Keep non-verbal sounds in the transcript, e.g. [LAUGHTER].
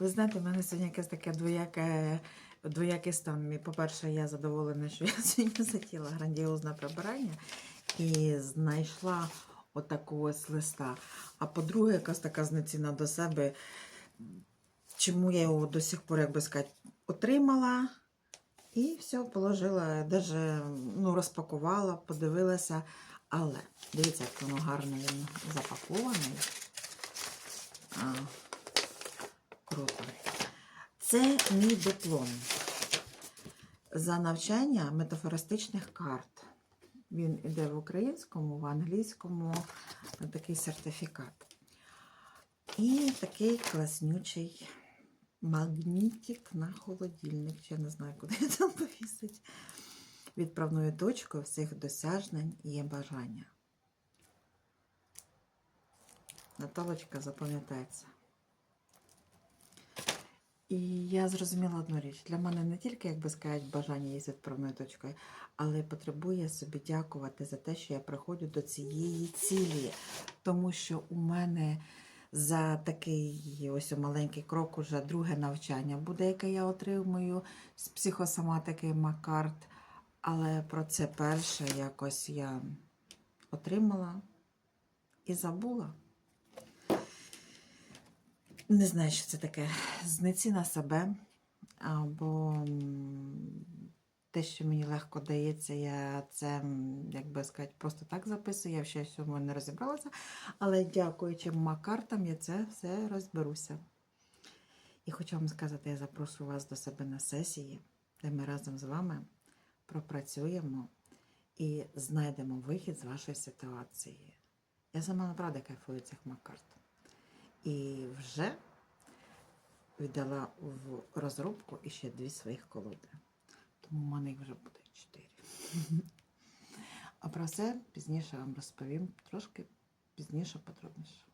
Ви знаєте, в мене сьогодні якесь таке двояке, двоякий стан. По-перше, я задоволена, що я [LAUGHS] сьогодні затіла грандіозне прибирання і знайшла отаку ось листа. А по-друге, якась така знеціна до себе, чому я його до сих пор, як би сказати, отримала. І все, положила, даже ну, розпакувала, подивилася. Але дивіться, як воно гарно він запакований. А, круто. Це мій диплом за навчання метафористичних карт. Він іде в українському, в англійському такий сертифікат. І такий класнючий магнітик на холодильник. Я не знаю, куди я там повісить. Відправною точкою всіх досяжнень є бажання. Наталочка запам'ятається. І я зрозуміла одну річ. Для мене не тільки, як би сказати, бажання є з відправною точкою, але потребує собі дякувати за те, що я приходжу до цієї цілі. Тому що у мене за такий ось маленький крок уже друге навчання буде, яке я отримую з психосоматики Макарт. Але про це перше якось я отримала і забула. Не знаю, що це таке. Знеці на себе. Або те, що мені легко дається, я це, як би сказати, просто так записую. Я ще в цьому не розібралася. Але дякуючи Макартам, я це все розберуся. І хочу вам сказати, я запрошую вас до себе на сесії, де ми разом з вами пропрацюємо і знайдемо вихід з вашої ситуації. Я сама направду кайфую цих Макарт. І вже віддала в розробку ще дві своїх колоди. Тому в мене їх вже буде чотири. А про це пізніше вам розповім трошки пізніше подробніше.